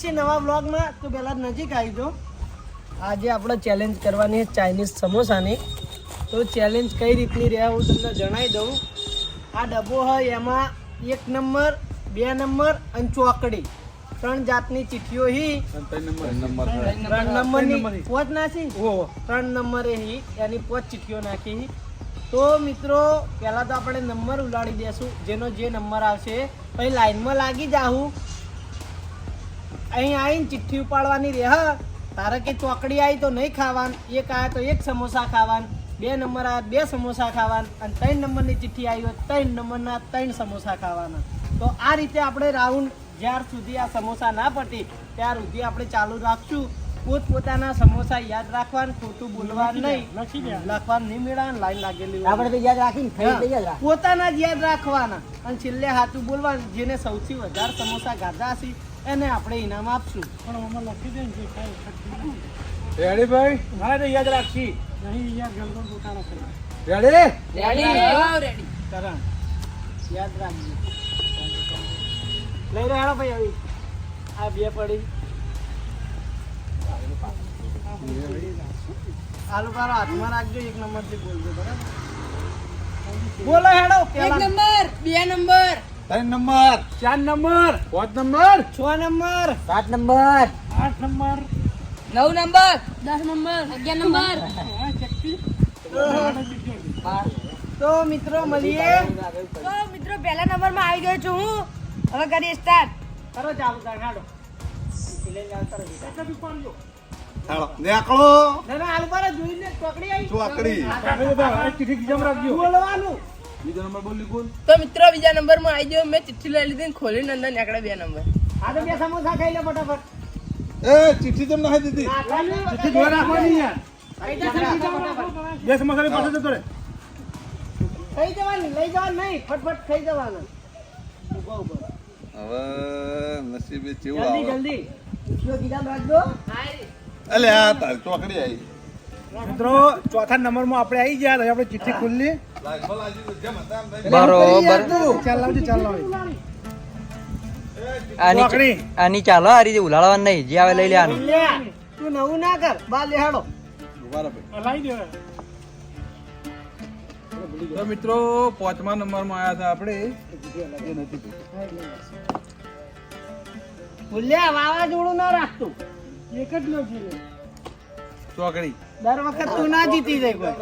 છે નવા બ્લોગમાં તો પહેલા નજીક આવી જો આજે આપણે ચેલેન્જ કરવાની ચાઇનીઝ સમોસાની. તો ચેલેન્જ કઈ રીતની રહ્યા હું તમને જણાવી દઉં. આ ડબ્બો હોય એમાં એક નંબર, બે નંબર અને ચોકડી. ત્રણ જાતની ચીઠીઓ હી. ત્રણ નંબરની પોચ નાખી. ત્રણ નંબરે હી. એની પોચ ચીઠીઓ નાખી તો મિત્રો, પહેલાં તો આપણે નંબર ઉલાડી દેશું. જેનો જે નંબર આવશે પછી લાઈનમાં લાગી જાહું. અહીં આવીને ચિઠ્ઠી ઉપાડવાની રહે તારે કે ચોકડી આવી તો નહીં ખાવાન એક આવે તો એક સમોસા ખાવાન બે નંબર આવે બે સમોસા ખાવાન અને ત્રણ નંબરની ચિઠ્ઠી આવી હોય ત્રણ નંબરના ત્રણ સમોસા ખાવાના. તો આ રીતે આપણે રાઉન્ડ જ્યાર સુધી આ સમોસા ના પતી ત્યાર સુધી આપણે ચાલુ રાખશું. પોતપોતાના સમોસા યાદ રાખવાનું ખોટું બોલવાનું નહીં. લખવાનું નહીં મેળવવાનું લાઈન લાગેલી આપણે તો યાદ રાખીને. પોતાના જ યાદ રાખવાના. અને છેલ્લે હાથું બોલવાનું જેને સૌથી વધારે સમોસા ગાધા હશે એને આપણે ઇનામ આપશું. રેડી ભાઈ? હા તો યાદ રાખશી. રેડી કરણ યાદ રાખજો. લઈ રહ્યા ભાઈ આવી. આ બે પડી. આલુ પારો હાથમાં રાખજો એક નંબરથી બોલજો બરાબર? બોલો હેડો. એક નંબર બે નંબર. ત્રણ નંબર. ચાર નંબર. પાંચ નંબર. છ નંબર. સાત નંબર. આઠ નંબર. નવ નંબર. દસ નંબર. અગિયાર નંબર. તો મિત્રો મળીએ. તો મિત્રો પહેલા નંબરમાં આવી ગયો છું હું. હવે કરીએ સ્ટાર્ટ કરો ચાલુ હેડો હાલો. નેકળો. ના ના આલુ પારો જોઈને પકડી આવી. ચોકડી. બોલવાનું. બીજો નંબર બોલ લીકુલ તો મિત્રો બીજા નંબરમાં આવી ગયો મેં ચિઠ્ઠી લઈ લીધી ખોલી નંદન એકડે નીકળે બે નંબર. આ તો બે સમોસા ખાઈ લે ફટાફટ. એ ચિઠ્ઠી કેમ નાખી દીધી. ચિઠ્ઠી જોઈ રાખવાની યાર. ખાઈ જા ફટાફટ. બે સમોસાની પાસે જતો રે ખાઈ જવાની લઈ જવાનું નહીં ફટફટ ખાઈ જવાનું. હવે નસીબે કેવું આવે. જલ્દી. ઉઠ્યો કીધામ રાખજો અલે આ તાર ચોકડી આવી. મિત્રો ચોથા નંબરમાં આપણે આવી ગયા હવે આપણે ચિઠ્ઠી ખુલ્લી. બરોબર. ચાલ લાવજો ચાલ લાવજો. આની આની ચાલો આ રીતે ઉલાળવાનું નહીં જે આવે લઈ લેવાનું. તું નવું ના કર બા લેહાડો. તો મિત્રો પાંચમા નંબરમાં આવ્યા હતા આપણે. ભૂલ્યા વાવાઝોડું ના રાખતું. એક જ નો ચોકડી. દર વખત તું ના જીતી જાય કોઈ.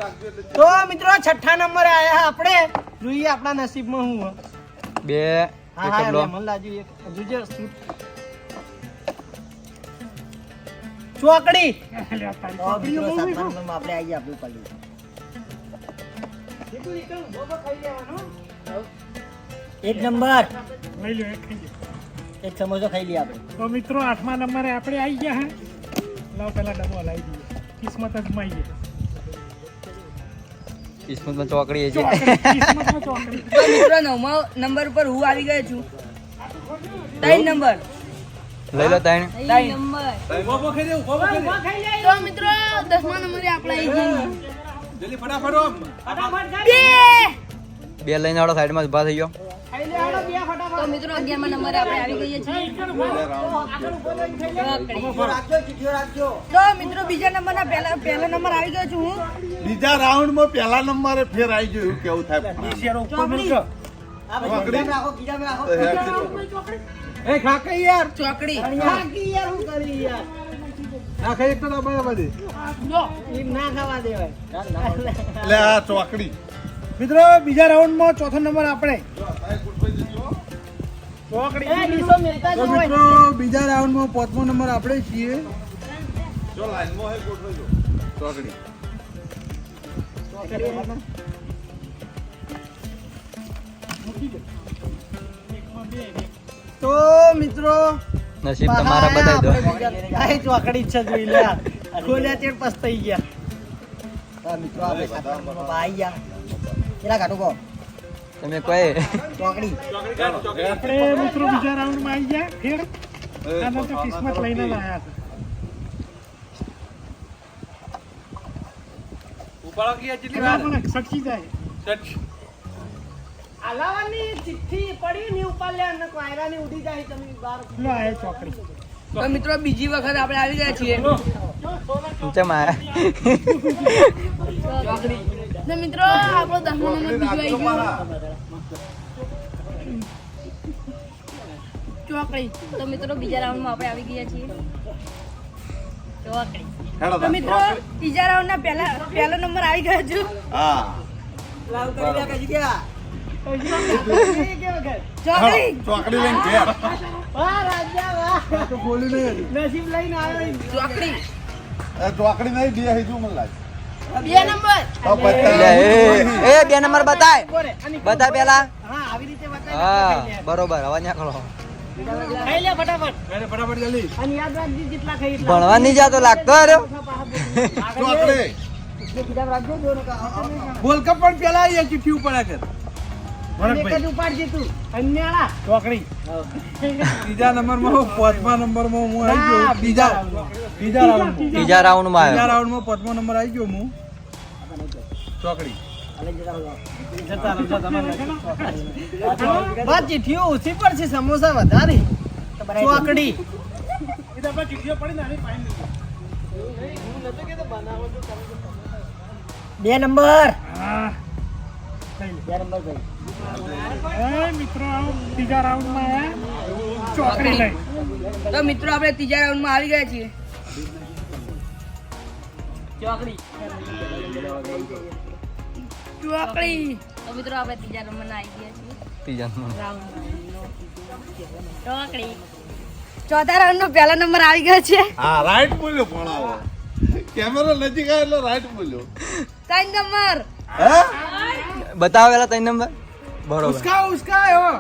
તો મિત્રો છઠ્ઠા નંબરે આયા આપણે. જોઈએ આપણા નસીબમાં હું બે હા હા ડબલો લે, મને લાગ્યું એક. હજુ જે ચોકડી. આપણે આવી ગયા આપણું પાલી એક નંબર. એક સમોસો ખાઈ લઈએ આપણે. તો મિત્રો આઠમા નંબરે આપણે આવી ગયા હે. લાવ પેલા ડબો લાવી દઈએ. કિસ્મત અજમાઈએ કિસ્મતમાં ચોકડી છે કિસ્મતમાં ચોકડી તો મિત્રો નવમા નંબર પર હું આવી ગયો છું ત્રણ નંબર લઈ લો ત્રણ નંબર તો મિત્રો દસમા નંબરે આપણે આવી ગયા જલ્દી ફટાફટ બે બે લઈને આડો સાઈડમાં ઊભા થઈ ગયો તો મિત્રો અગિયારમા નંબરે આપણે આવી ગઈએ છીએ. રાખજો તો મિત્રો બીજા નંબરના પહેલા પહેલા નંબર આવી ગયો છું હું. બીજા રાઉન્ડમાં પહેલા નંબરે ફેર આવી ગયો એવું કેવું થાય? યાર. ચોકડી. બાકી યાર હું કરી યાર. આ એક તો દબાય બધી. ના ખાવા દેવાય. એટલે આ ચોકડી. મિત્રો બીજા રાઉન્ડમાં ચોથો નંબર આપણે. તો મિત્રો બીજા રાઉન્ડમાં પાંચમો નંબર આપણે છીએ. જો લાઈનમાં હે ગોઠવજો. ચોકડી તો મિત્રો નસીબ તમારા બતાવી દો. કઈ ચોકડી જ છે જોઈ લે. ખોલ્યા તે પસ્તાઈ ગયા. તો મિત્રો આપણે આવી ગયા. કેટલા કાઢું કહો? તમે કોઈ ચોકડી. આપણે મિત્રો બીજા રાઉન્ડમાં આવી ગયા ફેર આનો તો કિસ્મત લઈને લાયા છે. ઉપાડો કે કેટલી એમાં પણ સટકી જાય. હલાવાની ચિઠ્ઠી પડી ની ઉપર લે અને કોયરાની ઉડી જાય તમે બાર. લો આ ચોકડી. તો મિત્રો બીજી વખત આપણે આવી ગયા છીએ. ચમ મિત્રો આપણો દસમો નંબર બીજો આવી ગયો. ચોકડી તો મિત્રો બીજા રાઉન્ડમાં આપણે આવી ગયા છીએ. ચોકડી તો મિત્રો ત્રીજા રાઉન્ડ પહેલા પહેલો નંબર આવી ગયો છું. લાવ કરી દે કઈ ગયા ચોકડી લઈને ઘેર. વાહ રાજા વાહ. બોલી નહીં. નસીબ લઈને આવ્યો ચોકડી ચોકડી નહીં બે હિજુ મને લાગે. બે નંબર તો એ એ બે નંબર બતાય. બોરે, બતા પેલા. હા આવી રીતે બતાવી હા બરોબર હવે ન્યા કરો. ખાઈ લે ફટાફટ. ફટાફટ જલ્દી. અને યાદ રાખજે જેટલા ખાઈ એટલા. ભણવા નહીં જાતો લાગતો અરે ચોકડી ગોલ્ડ કપ પણ પેલા આવી ચિઠ્ઠી ઉપર કર એક જ ઉપાડજે તું. અન્યાળા. ચોકડી. નંબરમાં હું આવી ગયો. બીજા બીજા રાઉન્ડમાં રાઉન્ડમાં. બીજા રાઉન્ડમાં પાંચમો નંબર આવી ગયો હું. ચોકડી. બસ ચીઠીઓ ઓછી પડશે સમોસા વધારે. ચોકડી. બે નંબર. બે નંબર ભાઈ. મિત્રો ત્રીજા રાઉન્ડમાં ચોકડી લઈ તો મિત્રો, આપણે ત્રીજા રાઉન્ડમાં આવી ગયા છીએ. ચોકડી. તો મિત્રો આપણે ત્રીજા નંબરના આવી ગયા છીએ ત્રીજા નંબર ચોકડી ચોથા રાઉન્ડ નો પહેલો નંબર આવી ગયો છે હા રાઈટ બોલ્યો ભણાવો કેમેરો નજીક આવે એટલે રાઈટ બોલ્યો ત્રણ નંબર હે બતાવો પેલા ત્રણ નંબર બરોબર ઉસકા ઉસકા આવ્યો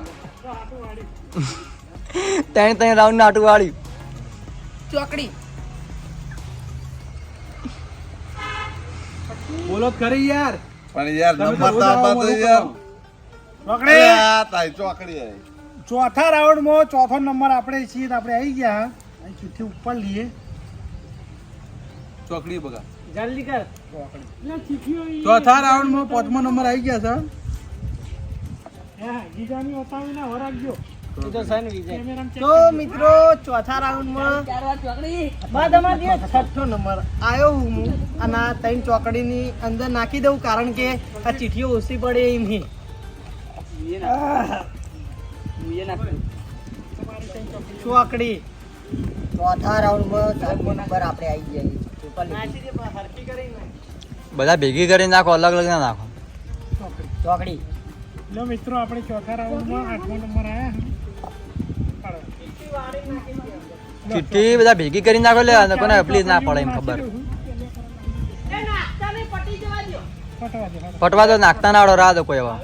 ત્રણ ત્રણ રાઉન્ડ નાટું વાળી ચોકડી બોલો કરી યાર પણ યાર નંબર તો તો યાર. ચોકડી આ તારી ચોકડી આવી. ચોથા રાઉન્ડમાં ચોથો નંબર આપણે છીએ આપણે આવી ગયા અહીં ચિઠ્ઠી ઉપર લઈએ. ચોકડી બગા. જલ્દી કર. ચોથા રાઉન્ડમાં પાંચમો નંબર આવી ગયા છે હા. ગીજાની બતાવીને વરાગજો એ તો મિત્રો ચોથા રાઉન્ડમાં છઠ્ઠો નંબર. આવ્યો હું હું અને આ ત્રણ ચોકડીની અંદર નાખી દઉં કારણ કે આ ચીઠીઓ ઓછી પડે એમ હી ચોકડી. ચોથા રાઉન્ડમાં ચારમો નંબર આપણે આવી નાખ. બધા ભેગી કરીને નાખો અલગ અલગ ના નાખો. ચોકડી. મિત્રો આપણે ચોથા રાઉન્ડમાં આઠમો નંબર આવ્યા ચિઠ્ઠી બધા ભેગી કરી નાખો લે કોને પ્લીઝ ના પડે એમ ખબર. પટવા દો તો નાખતા ના આવડો રાહ દો કોઈ એવા.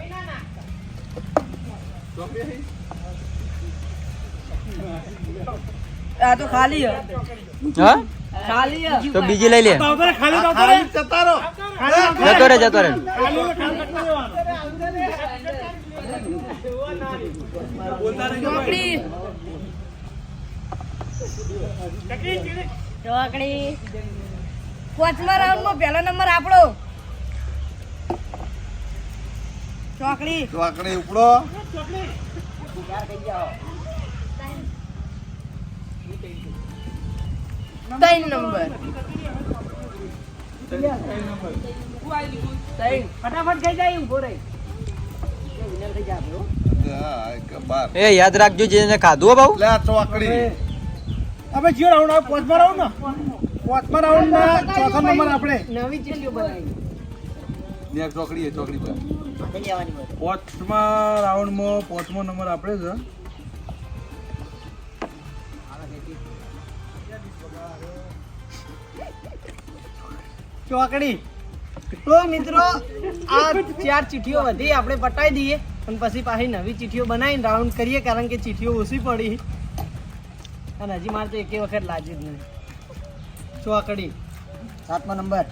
આ તો ખાલી હા. તો બીજી લઈ લે. જતો રે જતો રે લેવાનું. ચોકડી. ચોકડી પાંચમા રાઉન્ડ પહેલો નંબર આપણો. ચોકડી. ચોકડી ઉપડો. ત્રણ નંબર. ફટાફટ જાય ઊભો રહી હા, એક બાર. એ યાદ રાખજો જેને ખાધું બહુ ચોકડી. હવે જીઓ રાઉન્ડ આવે પાંચમા રાઉન્ડ ને? પાંચમા ના ચોથો નંબર આપણે. નવી ચીઠીઓ બનાવી. ને ચોકડી ચોકડી પર. હાથે લેવાની હોય. પાંચમા રાઉન્ડમાં પાંચમો નંબર આપણે છે. ચોકડી. તો મિત્રો આ ચાર ચીઠીઓ વધી આપણે પટાઈ દઈએ અને પછી પાછી નવી ચીઠીઓ બનાવીને રાઉન્ડ કરીએ કારણ કે ચીઠીઓ ઓછી પડી. અને હજી મારે તો એકે વખત લાજી જ નહીં. ચોકડી. સાતમો નંબર.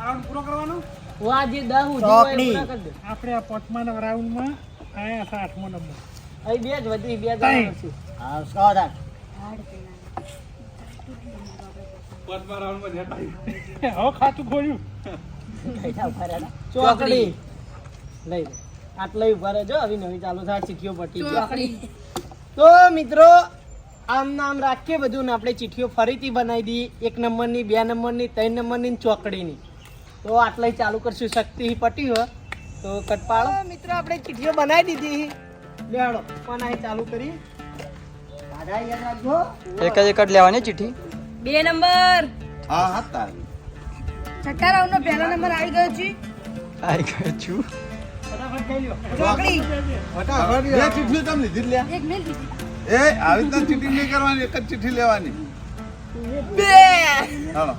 રાઉન્ડ પૂરો કરવાનો? વાજી જે દહ ચોકડી. આપણે આ રાઉન્ડમાં આયા છે આઠમો નંબર. અહીં બે જ વધી બે છું. હા સાત આઠ પાંચમા રાઉન્ડમાં હવે ખાતું ખોલ્યું? ચોકડી. લઈ લે. આટલા ઊભા રહેજો હવે નવી ચાલુ થાય ચીઠીઓ પટી ચોકડી. તો મિત્રો આમ નામ રાખીએ બધું ને આપણે ચીઠીઓ ફરીથી બનાવી દઈએ. એક નંબરની બે નંબરની ત્રણ નંબરની ચોકડીની. તો આટલે ચાલુ કરશું શક્તિ પટી હોય તો કટપાળો. મિત્રો આપણે ચીઠીઓ બનાવી દીધી. બેડો પણ અહીં ચાલુ કરી. દાદા યાદ રાખજો. એક જ એક જ લેવાની ચીઠી. બે નંબર. હા હા તારી. છઠ્ઠા રાઉન્ડ નો પહેલો નંબર આવી ગયો છે. આવી ગયો છું. બે તમે લીધી એક એ આવી રીતના ચીઠી નહીં કરવાની એક જ ચિઠ્ઠી લેવાની. બે. હાલો.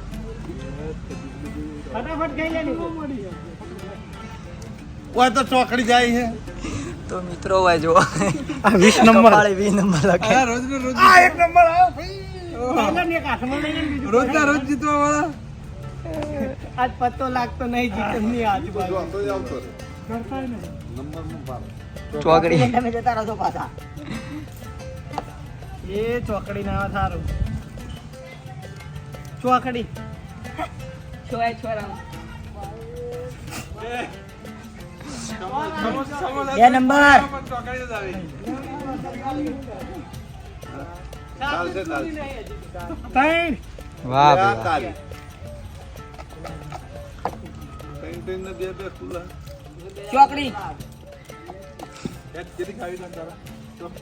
ફટાફટ કહી લે ને ઓય તો ચોકડી જાય છે. તો મિત્રો હોય જો વીસ નંબર. વીસ નંબર લખે. આ રોજ રોજ આ એક નંબર ભાઈ. રોજ ના રોજ જીતવા વાળા આજ પત્તો લાગતો નહીં જીતની આજુબાજુ. ચોકડી. તમે જતા રહો છો પાછા. એ ચોકડી ના થારું ચોકડી. છ એ છ બે નંબર. ચોકડી જ આવી ચાલશે ચાલશે ત્રણ વાહ. ત્રણ ત્રણ ને બે ખુલ્લા. ચોકડી એક જેથી ખાવી દો ને તારા ત્રણ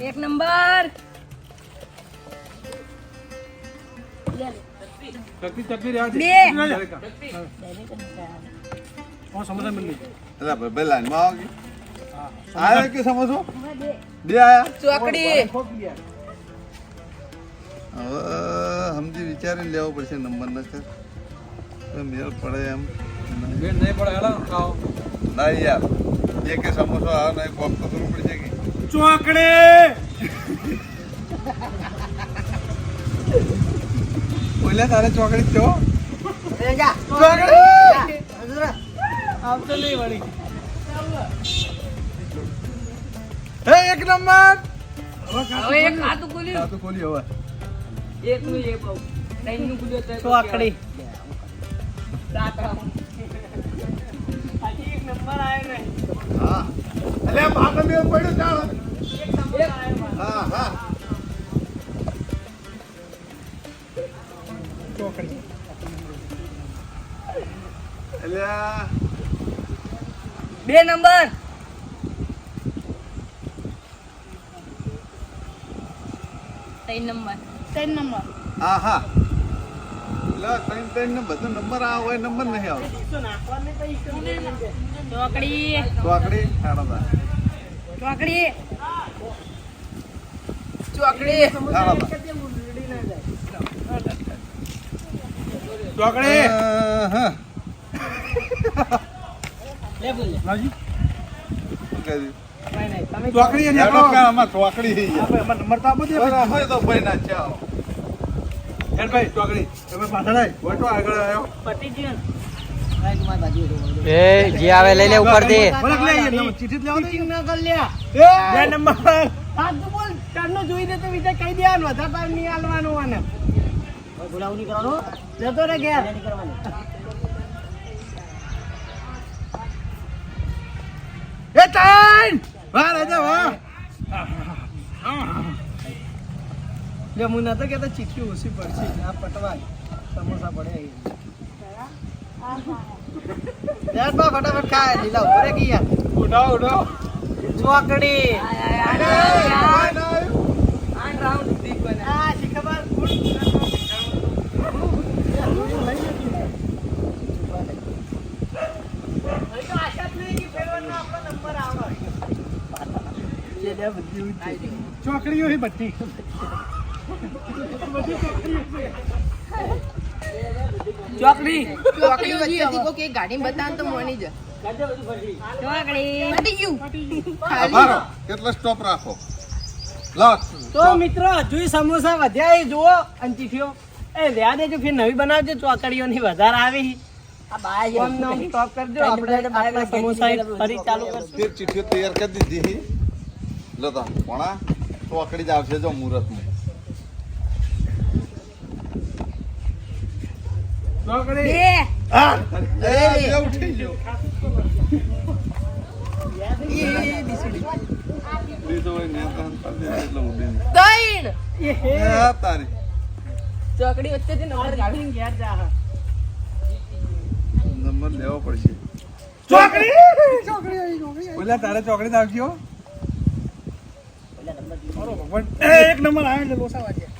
એક નંબર ચકલી ચકલી રહેવા દે. બે. હું સમોસા મિલી એટલે ભાઈ બે લાઈનમાં આવો કે આયો કે સમજો બે આયા ચોકડી હવે સમજી વિચારીને લેવો પડશે નંબર નકર. મેળ પડે એમ. બેન નહીં પડે. હેલો ખાઓ. ના યાર. કે સમોસો આવે ને કોક તો કરવું પડશે કે. ચોકડી! બોલ્યા તારે ચોકડી જ છો? ચોકડી! જા વળી. હે એક નંબર! હવે એક તો હવે. એક નું એક બહુ. ત્રણનું ખુલ્યું તો ચોકડી હજી એક નંબર આવ્યો હા. એટલે મેળ પડ્યો ચાલો હા હા. ચોકડી. એટલે બે નંબર. ત્રણ નંબર. ત્રણ નંબર. હા હા ત્રણ ત્રણ ને બધો નંબર આવે હોય નંબર નહીં લાગે. ચોકડી. ચોકડી તાર. ચોકડી. હા. લે બોલ. ચોકડી ચોકડી નંબર તો આપો દે તો ભાઈ ના ચાલો ભાઈ ચોકડી. તમે પાછળ વટો આગળ આવ્યો. પતી ગયું ને? ભાઈ તમારી બાજુ ઊભો. એ જે આવે લઈ લે ઉપરથી વળખ લઈ આવીએ, ચીઠી લેવા દે ચીટિંગ ના કર લ્યા. બે નંબર. સાચું બોલ જોઈ દે તો બીજા કહી દેવાનું. વધારે તાર નહીં હાલવાનું આને. ગુલાવ નહીં કરવાનો જતો રે ઘેર. નહીં કરવાની. વાહ રાજા વાહ જો હું નતો કેતો ચીઠી ઓછી પડશે. આ પટવા સમોસા પડે. યાર બા ફટાફટ ખાય. લીલા ઉપર કે યાર. ઉઠાવો ઉઠાવો. ચોકડી. આ રાઉન્ડ દીપ બને. આ શી ગુડ હવે તો આશા જ નહીં કે ફેરવાનો આપણો નંબર આવે જે લે બધી ઉઠી ચોકડીઓ હી બધી. ચોકડી. ચોકડી વચ્ચે કોક કે ગાડી બતાન તો મોની જ. કેટલો સ્ટોપ રાખો. તો મિત્રો હજુ સમોસા વધ્યા એ જુઓ અને ચીઠીઓ એ રહ્યા દેજો ફિર નવી બનાવજો ચોકડીઓની વધારે આવી. બાય સ્ટોપ કરજો આપણે આપણા સમોસા ફરી ચાલુ કરશું. ચીઠીઓ તૈયાર કરી દીધી લો તો પોણા ચોકડી જ આવશે જો મુહૂર્તમાં. ચોકડી બે. એ, બે ઉઠી ગયો. બીજો હોય ને કાન પાડી દે એટલે ઉડીને. ત્રણ એ હે. હા, તારી. ચોકડી વચ્ચેથી નંબર કાઢી ઘેર જા હા. નંબર લેવો પડશે ઓલા તારે ચોકડી નાખજો એ એક નંબર આવે એટલે લોસા વાગ્યા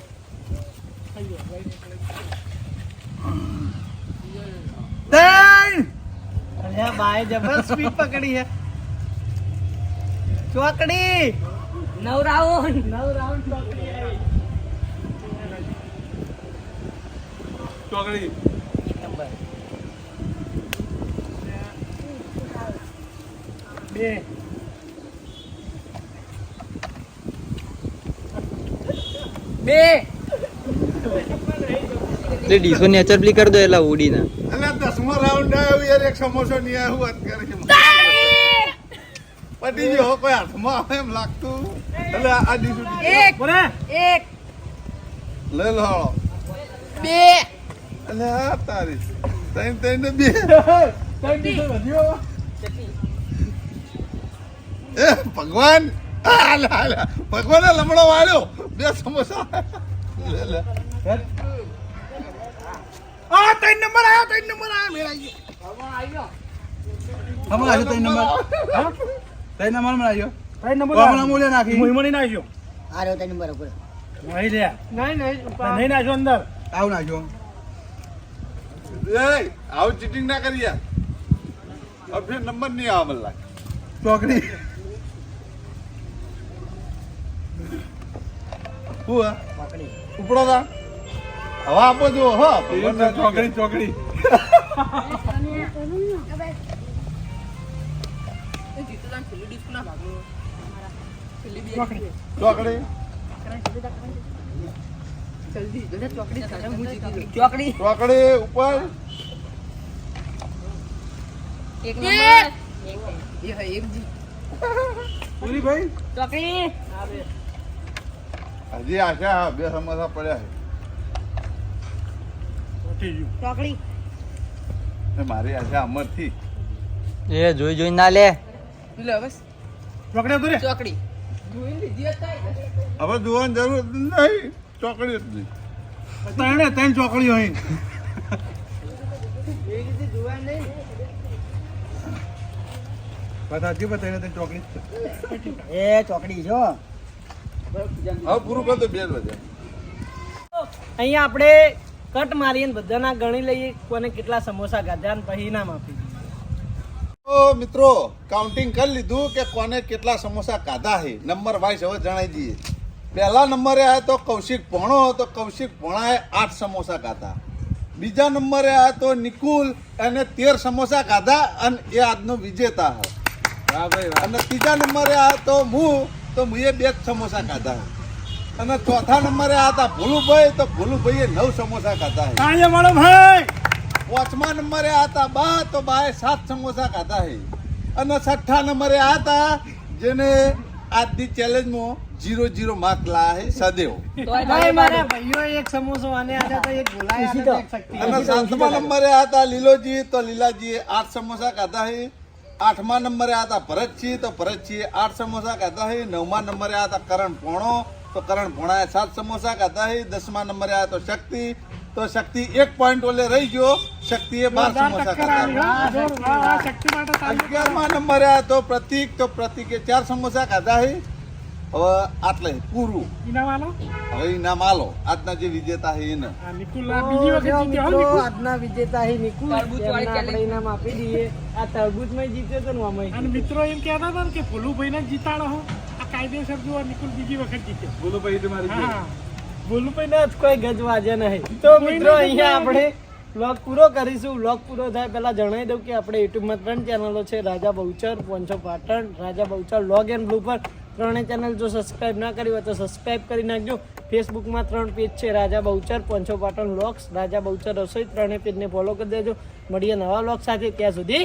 ત્રણ અલ્યા બાએ જબર સ્પીડ પકડી હે ચોકડી નવ રાઉન્ડ નવ રાઉન્ડ ચોકડી આવી. ચોકડી બે બે. એટલે ડીસો નેચર પ્લી કરી દો એટલે ઉડી ના અલ્યા દસમો રાઉન્ડ આવ્યો યાર એક સમોસો ની આવ્યો વાત કરે છે. પટી ગયો કોઈ હાથમાં આવે એમ લાગતું. એટલે આ ડીસો એક બોલે. એક. લે લો બે. એટલે આ તારી ત્રણ ત્રણ ને બે. એ ભગવાન વધ્યો. લે. ભગવાને લમડો વાળ્યો બે સમોસા લે, લે. આ ત્રણ નંબર આવ્યો ત્રણ નંબર આવ્યો મેળાઈ ગયો હમણાં આવ્યો ત્રણ નંબર ત્રણ નંબરમાં આવ્યો ત્રણ નંબર હમણાં મૂલ્ય નાખી મુહિમણી નાખ્યો આ રહ્યો ત્રણ નંબર ઉપર નહીં લે નહીં નહીં નહીં નાખ્યો અંદર આવું નાખ્યો એ આવું ચીટિંગ ના કરી યાર નંબર નહીં આવે મને લાગે. ચોકડી હે? ઉપડો તા હવા આપો જો હો. ચોકડી ચોકડી ચોકડી. ચોકડી? ચોકડી. ઉપર? એક નંબર. પૂરી ભાઈ ચોકડી. હજી આશા બે સમોસા પડ્યા છે. મારી આશા અમરથી. એ જોઈ જોઈ ના લે. લે બસ. ચોકડી હતું ચોકડી. હવે જોવાની જરૂર નહીં ચોકડી જ નહીં. ત્રણે ત્રણ ચોકડીઓ અહીં. ચોકડી. એ ચોકડી છો હવે પૂરું કરી બે વાગે અહીંયા આપણે કટ મારીને બધાના ગણી લઈએ કોને કેટલા સમોસા ખાધા અને પછી ઇનામ આપી તો મિત્રો કાઉન્ટિંગ કરી લીધું કે કોને કેટલા સમોસા ખાધા છે. નંબર વાઇઝ હવે જણાવી દઈએ. પહેલા નંબરે આવ્યો તો કૌશિક ભોણો તો કૌશિક ભોણાએ આઠ સમોસા ખાધા બીજા નંબરે આવ્યો તો નિકુલ એને તેર સમોસા ખાધા અને એ આજનો વિજેતા હા. ભાઈ અને ત્રીજા નંબરે આવ્યો તો હું તો મુએ બે જ સમોસા ખાધા. અને ચોથા નંબરે હતા ભોલુભાઈ તો ભોલુભાઈએ નવ સમોસા ખાધા છે અહીંયા મારો ભાઈ. પાંચમા નંબરે હતા બા તો બાએ સાત સમોસા ખાધા હે. અને છઠ્ઠા નંબરે હતા જેને આજની ચેલેન્જમાં જીરો જીરો માર્ક લાયા હે સદેવ. ભાઈ મારા ભાઈઓ એક સમોસો અને આજે તો એક ભૂલાયા અને એક શક્તિ. અને સાતમા નંબરે હતા લીલોજી તો લીલાજીએ આઠ સમોસા ખાધા છે આઠમા નંબરે હતા ભરતસિંહ તો ભરતજીએ આઠ સમોસા ખાધા છે નવમા નંબરે હતા કરણ ભોણો તો કરણ પોણાએ સાત સમોસા ખાધા છે દસમા નંબરે આ તો શક્તિ તો શક્તિ એક પોઈન્ટ ઓલે રહી ગયો. શક્તિએ બાર સમોસા ખાધા. હા, શક્તિ. અગિયારમા નંબરે આ તો પ્રતિક તો પ્રતિકે ચાર સમોસા ખાધા છે હવે આટલે પૂરું. ઇનામ આલો? હવે ઇનામ આલો. આજના જે વિજેતા હે એને. નિકુલ બીજી વખત જીત્યો. આજના વિજેતા હે નિકુલ. આપણે ઇનામ આપી દઈએ. આ તરબૂચમાં જીત્યો તો ને આમાંય અને મિત્રો એમ કહેતા હતા કે ભોલુભાઈ ને જીતાડો હો. આ કાયદેસર જો નિકુલ બીજી વખત જીત્યો. ભોલુભાઈ ભાઈ તમારી. હા ભૂલભાઈ જ કોઈ ગજ વાજે નહીં. તો મિત્રો અહીંયા આપણે વ્લોગ પૂરો કરીશું. વ્લોગ પૂરો થાય પહેલાં જણાવી દઉં કે આપણે યુટ્યુબમાં ત્રણ ચેનલો છે. Raja Bahuchar પોંચો Patan Raja Bahuchar log and blue પર. ત્રણેય ચેનલ જો સબસ્ક્રાઈબ ના કરી હોય તો સબસ્ક્રાઇબ કરી નાખજો. ફેસબુકમાં ત્રણ પેજ છે, રાજા બહુચર, પંચો પાટણ લોક્સ રાજા બહુચર રસોઈ, ત્રણેય પેજને ફોલો કરી દેજો. મળીએ નવા લોક સાથે, ત્યાં સુધી